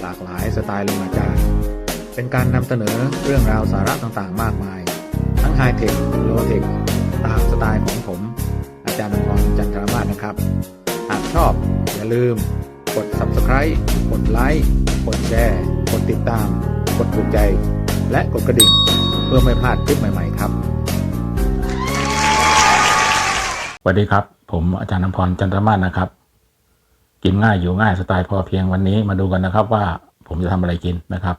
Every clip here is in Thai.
หลากหลายสไตล์ลงอาจารย์ เป็นการนำเสนอเรื่องราวสาระต่างๆ มากมาย ทั้งไฮเทคโลเทคตามสไตล์ของผม อาจารย์นพรจันทรมาศนะครับ หากชอบอย่าลืม กด subscribe กดไลค์กดแชร์กดติดตาม กดถูกใจ และกดกระดิ่ง เพื่อไม่พลาดคลิปใหม่ๆ ครับสวัสดีครับ ผมอาจารย์นพรจันทรมาศนะครับ กินง่ายอยู่ง่ายสไตล์พอเพียงวันนี้มาดูกันนะครับว่าผมจะทำอะไรกินนะครับ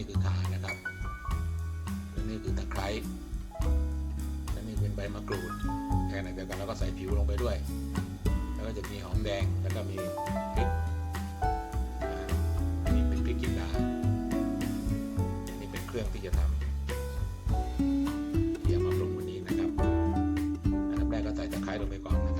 นี่คือขานะครับและนี่คือตะไคร้และนี่เป็นใบมะกรูดแค่ไหนเดียวกันแล้วก็ใส่ผิวลงไปด้วย แล้วก็จะมีหอมแดงแล้วก็มีพริกอันนี้เป็นพริกจินดาอันนี้เป็นเครื่องที่จะทำที่เอามาปรุงวันนี้นะครับอันดับแรกก็ใส่ตะไคร้ลงไปก่อนนะครับ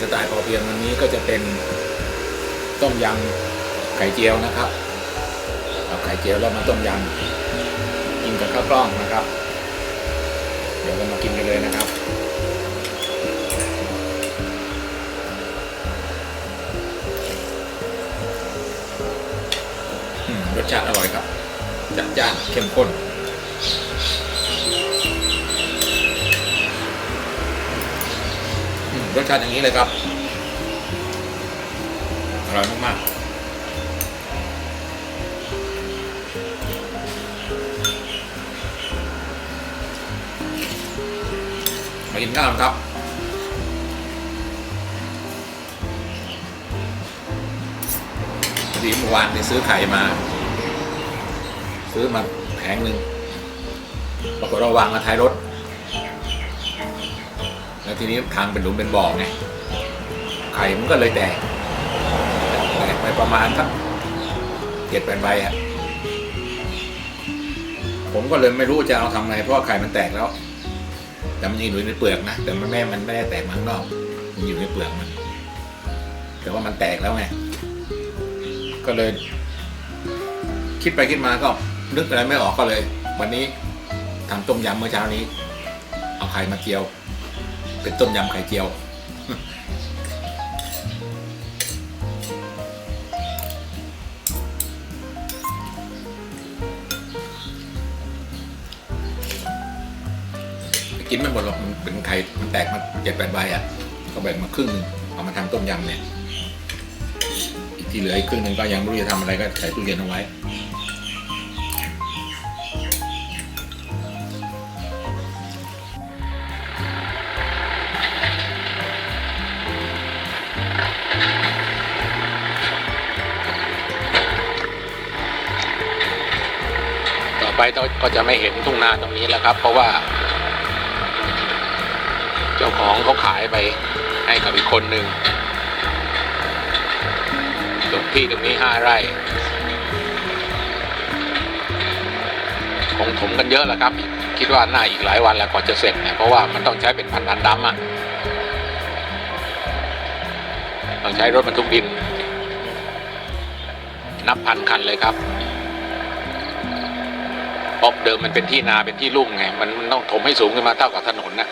สไตล์พอเพียงวันนี้ก็จะเป็นต้มยำไข่เจียวนะครับเอาไข่เจียวแล้วมาต้มยำกินกับข้าวกล้องนะครับ เดี๋ยวเรามากินกันเลยนะครับรสชาติอร่อยครับจัดจ้านเข้มข้น รสชาติอย่างนี้เลยครับอร่อยมากๆมากินข้าวครับ ดีเมื่อวานไปซื้อไข่มา ซื้อมาแผงหนึ่งปรากฏว่าวางมาท้ายรถ แล้วทีนี้ทางเป็นหลุมเป็นบ่อไงไข่มันก็เลยแตกแตกไปประมาณสักเจ็ดแปดใบอะผมก็เลยไม่รู้จะเอาทำไงเพราะว่าไข่มันแตกแล้ว แต่มันยังอยู่ในเปลือกนะแต่มันแม่มันไม่ได้แตกมาข้งนอก มันอยู่ในเปลือกมัน แต่ว่ามันแตกแล้วไงก็เลย คิดไปคิดมาก็นึกอะไรไม่ออกก็เลย วันนี้ทำต้มยำเมื่อเช้านี้ เอาไข่มาเจียว เป็นต้มยำไข่เจียว กินไม่หมดหรอกมันเป็นไข่ มันแตกมาเจ็ดแปดใบอะ ก็แบ่งมาครึ่งหนึงเอามาทำต้มยำเนี่ย อีกที่เหลืออีกครึ่งหนึงก็ยังไม่รู้จะทำอะไรก็ใส่ตู้เย็นเอาไว้ ไปก็จะไม่เห็นทุ่งนาตรงนี้แล้วครับ เพราะว่า เจ้าของเขาขายไปให้กับอีกคนหนึ่งตรงที่ตรงนี้ห้าไร่คงถมกันเยอะแล้วครับ คิดว่าน่าอีกหลายวันแล้วกว่าจะเสร็จเนี่ยเพราะว่ามันต้องใช้เป็นพันตันดำอะต้องใช้รถบรรทุกดิน นับพันคันเลยครับ เพราะเดิมมันเป็นที่นาเป็นที่ลุ่มไงมันมันต้องถมให้สูงขึ้นมาเท่ากับถนนนะ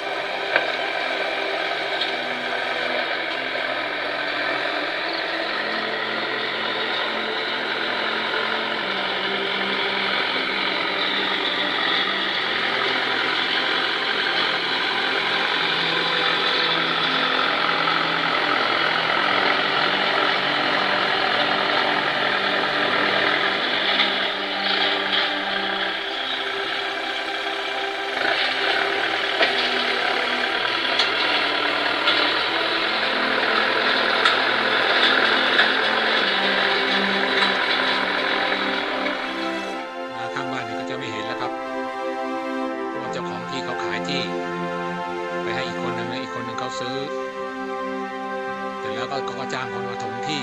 ก็กระจ้างคนมาถมที่